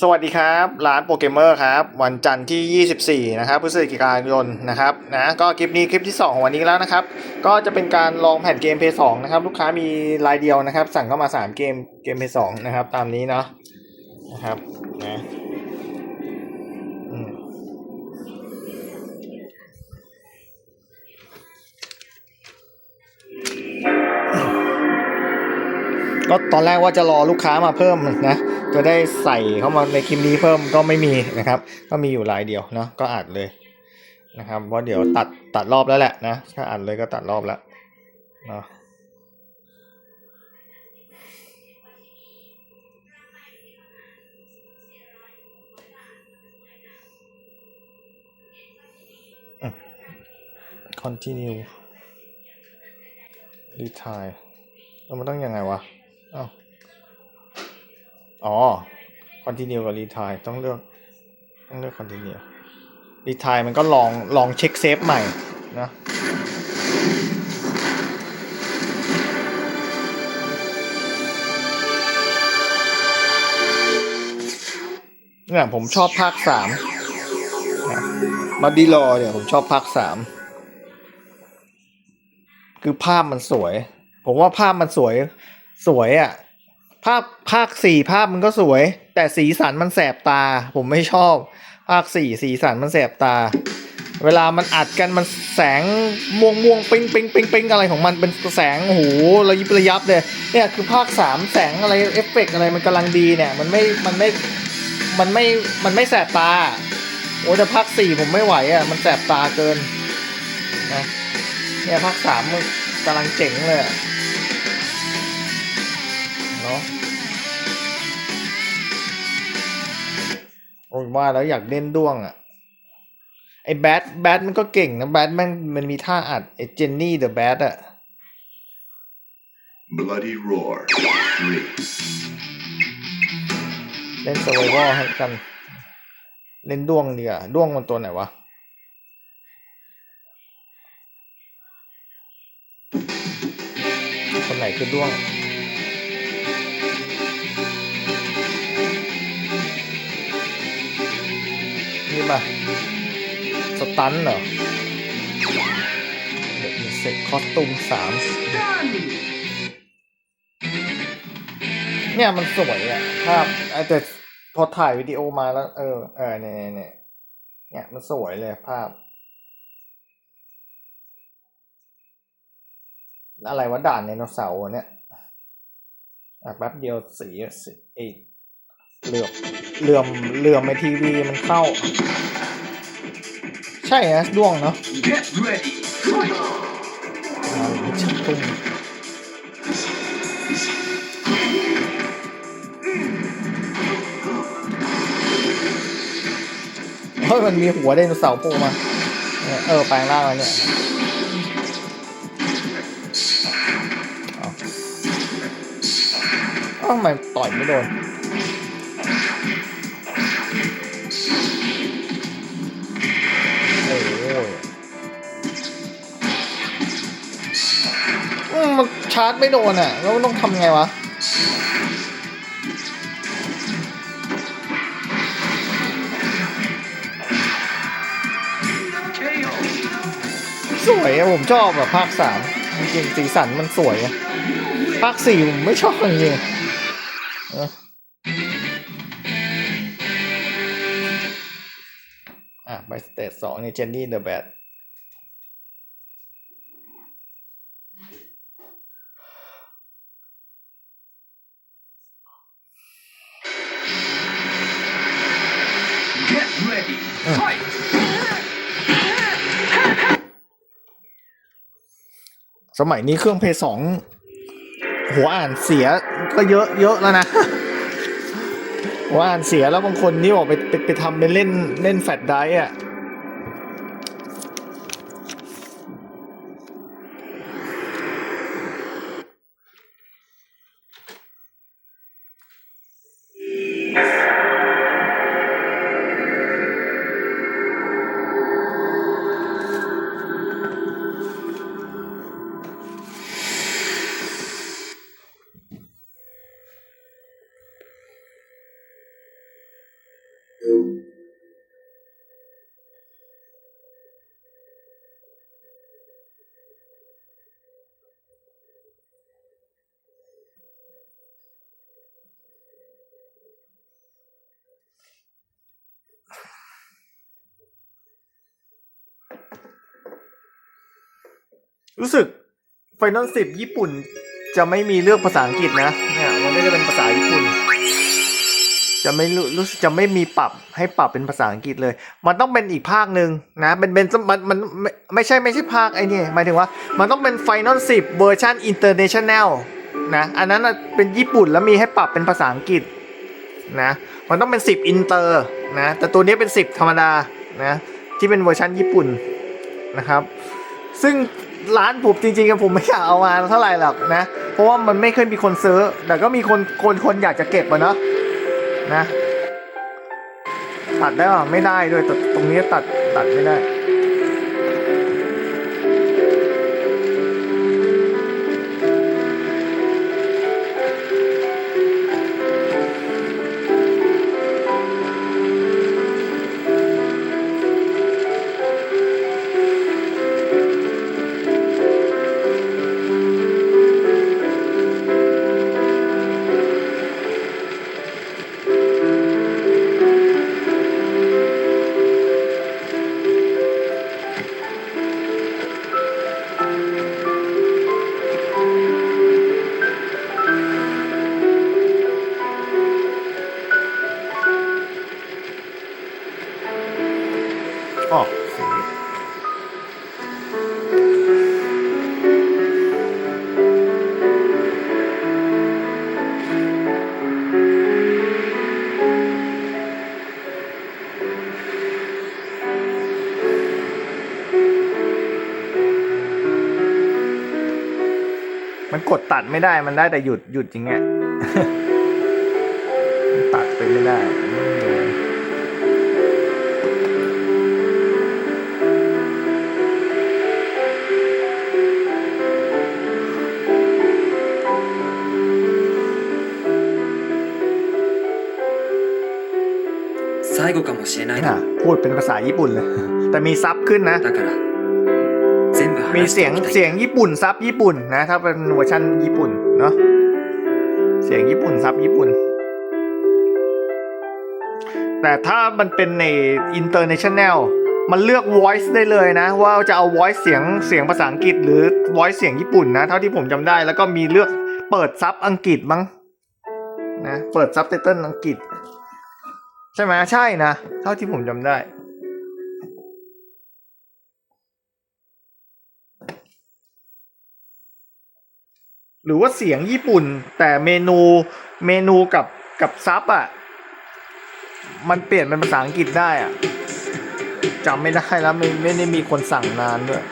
สวัสดีครับร้านโปรเกมเมอร์ครับ วันจันทร์ที่ 24 นะครับพฤศจิกายนนะครับนะก็คลิปนี้คลิปที่ 2 ของวันนี้แล้วนะครับ ก็จะเป็นการลองแผ่นเกมเพย์สนะครับ ลูกค้ามีรายเดียวนะครับ สั่งเข้ามา 3 เกมเกมเพย์สนะครับ ตามนี้เนาะนะครับนะ ก็ตอนแรกว่าจะรอลูกค้ามาเพิ่มนะจะได้ใส่เข้ามาในคลิปนี้เพิ่มก็ไม่มีนะครับ ก็มีอยู่รายเดียวเนาะก็อัดเลยนะครับเพราะเดี๋ยวตัดตัดรอบแล้วแหละนะถ้าอัดเลยก็ตัดรอบแล้วเนาะคอืม continue retire แล้วมันต้องยังไงวะ อ๋อ continue กับ retire ต้องเลือก ต้องเลือก continue retire มันก็ลอง ลองเช็คเซฟใหม่นะเนี่ยผมชอบภาคสามมาดีรอเนี่ยผมชอบภาคสามคือภาพมันสวย ผมว่าภาพมันสวย สวยอะ่ะ ภาพภาคสี่ภาพมันก็สวย แต่สีสันมันแสบตา ผมไม่ชอบ ภาคสี่สีสันมันแสบตา เวลามันอัดกันมันแสงม่วงม่วงปิงปิงปิงปิงอะไรของมันเป็นแสงโอ้โหระยิบระยับเลยเนี่ยคือภาคสามแสงอะไรเอฟเฟกต์อะไรมันกำลังดีเนี่ย มันไม่มันไม่มันไม่มันไม่แสบตาโอ้แต่ภาคสี่ผมไม่ไหวอะมันแสบตาเกินนะเนี่ยภาคสามกำลังเจ๋งเลยอะ เนาะโอ้ยว่าแล้วอยากเล่นด้วงอะ ไอ้แบทแบทมันก็เก่งนะแบทมันมันมีท่าอัดไอ้เจนนี่เดอะแบทอะ Bloody Roar 3. เล่น s u r v i v a l ให้กัน เล่นด้วงดีกว่าด้วงมันตัวไหนวะ คนไหนคือด้วง ป่ะ สตันเหรอเด็กมีเซ็ตคอสตูมสามเนี่ยมันสวยอะภาพไอ้แต่พอถ่ายวิดีโอมาแล้ว เออ เออเนี่ยเนี่ยเนี่ยเนี่ยมันสวยเลยภาพ อะไรวะด่านไดโนเสาร์เนี่ยอะแป๊บเดียวสีสีไอ้ เหลือบเหลื่อมเหลื่อมในทีวีมันเข้า ใช่นะด้วงเนาะ Get ready. Fight. อ่ามันชิตุ้มเฮ้ยมันมีหัวไดโนเสาร์โผล่มาเนี่ยเออแปลงร่างแล้วเนี่ยอ้าทำไมต่อยไม่โดน ชาร์จไม่โดนอะ แล้วต้องทำไงวะ สวยอะผมชอบแบบภาคสามจริงสีสันมันสวยอะภาคสี่ผมไม่ชอบจริงๆเอออะ ไปสเตจสองนี่เจนนี่เดอะแบท สมัยนี้เครื่องเพย์สองหัวอ่านเสียก็เยอะเยอะแล้วนะหัวอ่านเสียแล้วบางคนนี่บอกไปไปไปทำเป็นเล่นเล่นแฟลชไดร์อะ รู้สึก Final 10ญี่ปุ่นจะไม่มีเรื่องภาษาอังกฤษนะเนี่ยมันไม่ได้เป็นภาษาญี่ปุ่น จะไม่รู้รู้สึกจะไม่มีปรับให้ปรับเป็นภาษาอังกฤษเลย มันต้องเป็นอีกภาคหนึ่งนะเป็นเป็นมันมันไม่ไม่ใช่ไม่ใช่ภาคไอ้นี่หมายถึงว่า มันต้องเป็น Final 10เวอร์ชัน International นะอันนั้นน่ะเป็นญี่ปุ่นแล้วมีให้ปรับเป็นภาษาอังกฤษนะมันต้องเป็น 10 อินเตอร์นะแต่ตัวนี้เป็น 10 ธรรมดานะที่เป็นเวอร์ชันญี่ปุ่นนะครับ ซึ่ง ร้านผมจริงๆกับผมไม่อยากเอามาเท่าไหร่หรอกนะ เพราะว่ามันไม่เคยมีคนซื้อ แต่ก็มีคนคนคนอยากจะเก็บอะเนาะนะ ตัดได้ป่ะไม่ได้ด้วยตตรงนี้ตัดตัดไม่ได้ ดไม่ได้มันได้แต่หยุดหยุดจริงอะตัดไปไม่ได้พูดเป็นภาษาญี่ปุ่นเลย แต่มีซับขึ้นนะ มีเสียงเสียงญี่ปุ่นซับญี่ปุ่นนะ ถ้าเป็นเวอร์ชันญี่ปุ่นเนาะเสียงญี่ปุ่นซับญี่ปุ่น แต่ถ้ามันเป็นใน international มันเลือก voice ได้เลยนะ ว่าจะเอา voice เสียงเสียงภาษาอังกฤษ หรือ voice เสียงญี่ปุ่นนะเท่าที่ผมจำได้แล้วก็มีเลือกเปิดซับอังกฤษมั้งนะเปิดซับไตเติลอังกฤษ ใช่ไหมใช่นะ เท่าที่ผมจำได้ หรือว่าเสียงญี่ปุ่น แต่เมนูเมนูกับกับซับอะ มันเปลี่ยนเป็นภาษาอังกฤษได้อะจำไม่ได้แล้วไม่ไม่ได้มีคนสั่งนานด้วย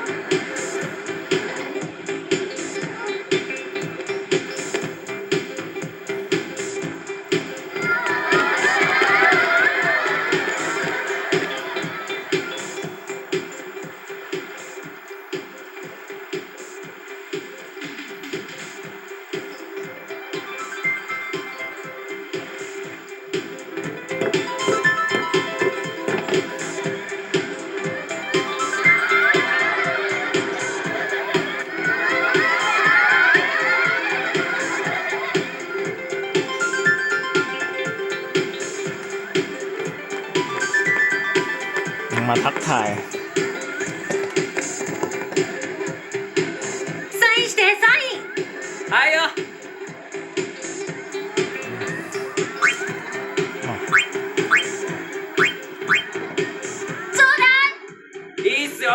ทักทาย サインしてサインはいよちょうだいいいっすよ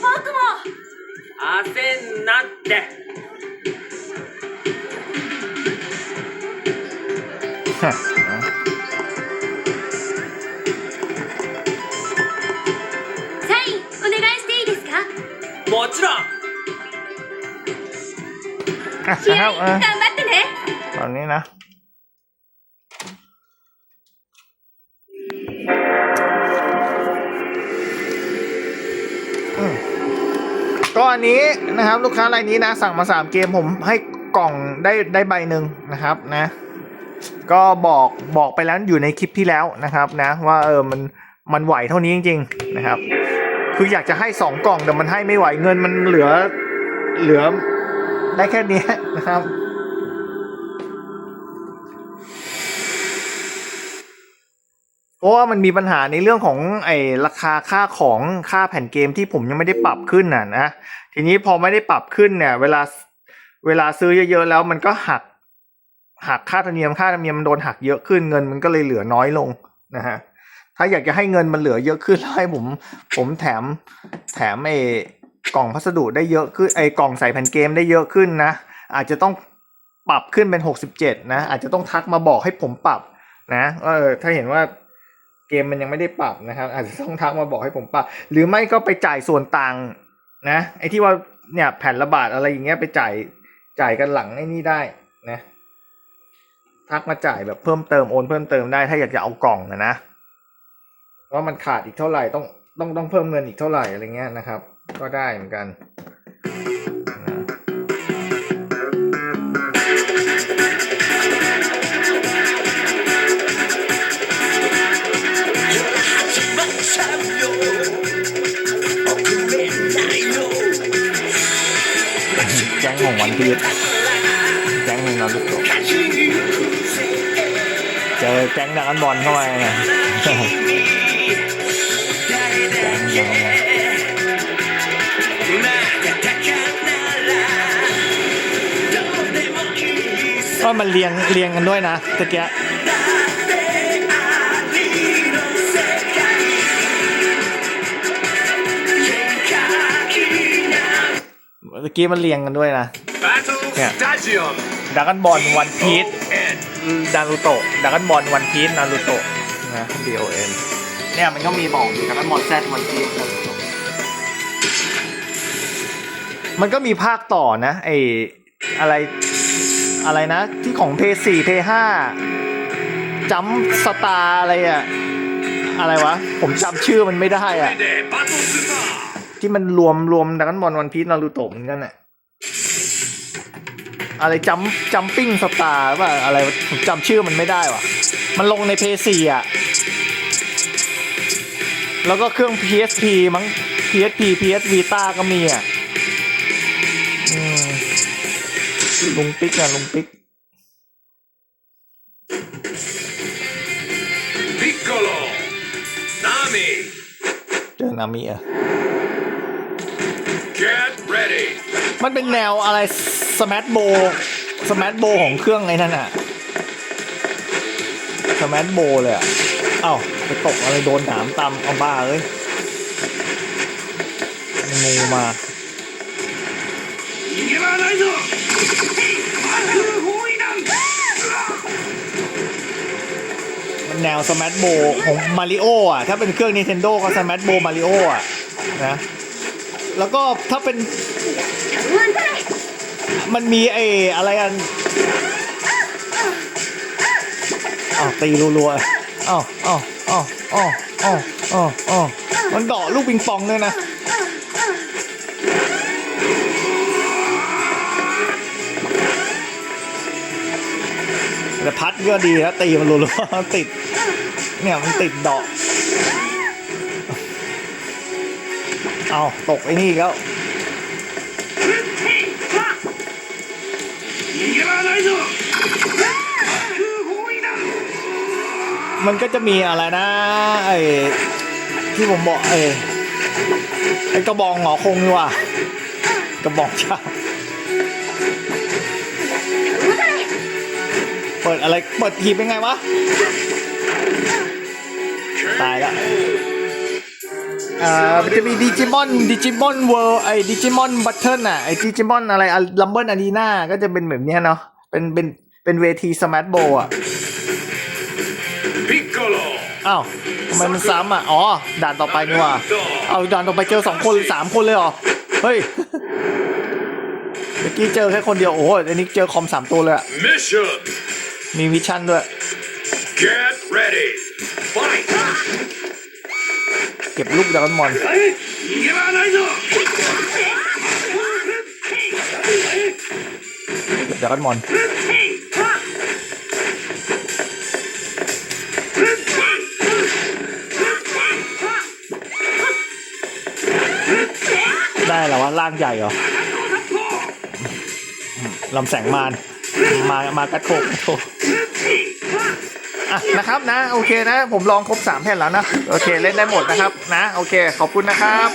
僕も焦んなって もちろん อ่ะ 気 นะค 合 รับ い อ่ะ 頑張ってね ตอนนี้นะ อืมก็อันนี้นะครับ ลูกค้ารายนี้นะ สั่งมาสามเกมผมให้กล่องได้ได้ใบหนึ่งนะครับนะ ก็บอกบอกไปแล้วอยู่ในคลิปที่แล้วนะครับนะ ว่าเออมันมันไหวเท่านี้จริง ๆ นะครับ คืออยากจะให้สองกล่องแต่มันให้ไม่ไหวเงินมันเหลือเหลือได้แค่นี้นะครับเพราะว่ามันมีปัญหาในเรื่องของไอ้ราคาค่าของค่าแผ่นเกมที่ผมยังไม่ได้ปรับขึ้นน่ะนะทีนี้พอไม่ได้ปรับขึ้นเนี่ย เวลาเวลาซื้อเยอะๆแล้วมันก็หักหักค่าธรรมเนียมค่าธรรมเนียมมันโดนหักเยอะขึ้นเงินมันก็เลยเหลือน้อยลงนะฮะ ถ้าอยากจะให้เงินมันเหลือเยอะขึ้นแล้วให้ผม ผมแถมแถมไอ้กล่องพัสดุได้เยอะขึ้นไอ้กล่องใส่แผ่นเกมได้เยอะขึ้นนะ อาจจะต้องปรับขึ้นเป็นหกสิบเจ็ดนะ อาจจะต้องทักมาบอกให้ผมปรับนะเออถ้าเห็นว่าเกมมันยังไม่ได้ปรับนะครับ อาจจะต้องทักมาบอกให้ผมปรับ หรือไม่ก็ไปจ่ายส่วนต่างนะไอ้ที่ว่าเนี่ยแผ่นละบาทอะไรอย่างเงี้ยไปจ่ายจ่ายกันหลังไอ้นี่ได้นะทักมาจ่ายแบบเพิ่มเติมโอนเพิ่มเติมได้ถ้าอยากจะเอากล่องนะนะ ว่ามันขาดอีกเท่าไหร่ต้องต้องต้องเพิ่มเงินอีกเท่าไหร่อะไรเงี้ยนะครับ ก็ได้เหมือนกันนะแก๊งของวันพีชแก๊งของนารุโตะเจอแก๊งดักอันบอลเข้าไปไงแก็มันเรียงเรียงกันด้วยนะตะเกียตะกี้มันเรียงกันด้วยนะ Battle Yeah. Stadium. ดักอันบอลวันพีชนารูโตะดักกันบอลวันพีชนารูโตะนะ D O N เนี่ยมันก็มีบอกอยู่นะหมดแซดมันจีมันก็มีภาคต่อนะไออะไรอะไรนะ ที่ของเทสี่เทห้าจัมสตาอะไรอะอะไรวะ ผมจำชื่อมันไม่ได้อะที่มันรวมรวมดังนั้นบอลวันพีชนารูโตะเหมือนกันอะอะไรจัมจัมปิ้งสตาร์ว่าอะไรผมจำชื่อมันไม่ได้ว่ะ มันลงในเพย์สี่อะ แล้วก็เครื่อง PSP มั้ง PSP PS Vita ก็มีอะลุงปิ๊กอะลุงปิ๊กพิกโกโลนามิเจอนามิอะ Get ready มันเป็นแนวอะไรสมัตโบสมัตโบของเครื่องไอ้นั่นอะสมัตโบเลยอะ เอ้า ไปตกอะไรโดนหนามตำเอาบ้าเลยงูมาแนวสมัตโบของมาริโออะ ถ้าเป็นเครื่อง Nintendo ก็สมัตโบมาริโออะ นะ แล้วก็ถ้าเป็น มันมีไอ้อะไรกันอ้าวตีรัวๆอ้าวอ้าว อ้าวอ้าวอ้าวอ้าวอ้าวมันเดาะลูกปิงปองด้วยนะแต่พัดก็ดีนะตีมันรัวๆติด เนี่ยมันติดดอก เอาตกไอ้นี่กแล้ว มันก็จะมีอะไรนะไอ้ที่ผมบอกไอ้ไอ้กระบองหงอคงนี่ว่ะกระบอกช้าเปิดอะไรเปิดหีบเป็นไงวะตายละอ่ามันจะมีดิจิมอนดิจิมอนเวิร์ไอ้ดิจิมอนบัตเทิลน่ะไอ้ดิจิมอนอะไรอะลัมเบิร์ลอารีนาก็จะเป็นแบบนี้เนาะเป็นเป็นเป็นเวทีสมาร์ทโบอะ อ้าวทำไมมันซ้ำอ่ะ อ๋อ ด่านต่อไปนี่ว่ะเอาด่านต่อไปเจอสองคนหรือสามคนเลยเหรอ เฮ้ย เมื่อกี้เจอแค่คนเดียว โอ้โหอันนี้เจอคอมสามตัวเลยอะ Mission มีวิชั่นด้วย Get ready Fight เก็บลูกดราก้อนมอน 逃げ場はないぞ เก็บดราก้อนมอน ได้แล้วะร่างใหญ่เหรอลำแสงมารมามากระโทกกระโทกอะนะครับนะ โอเคนะ ผมลองครบสามแผ่นแล้วนะ โอเคเล่นได้หมดนะครับ นะ โอเค ขอบคุณนะครับ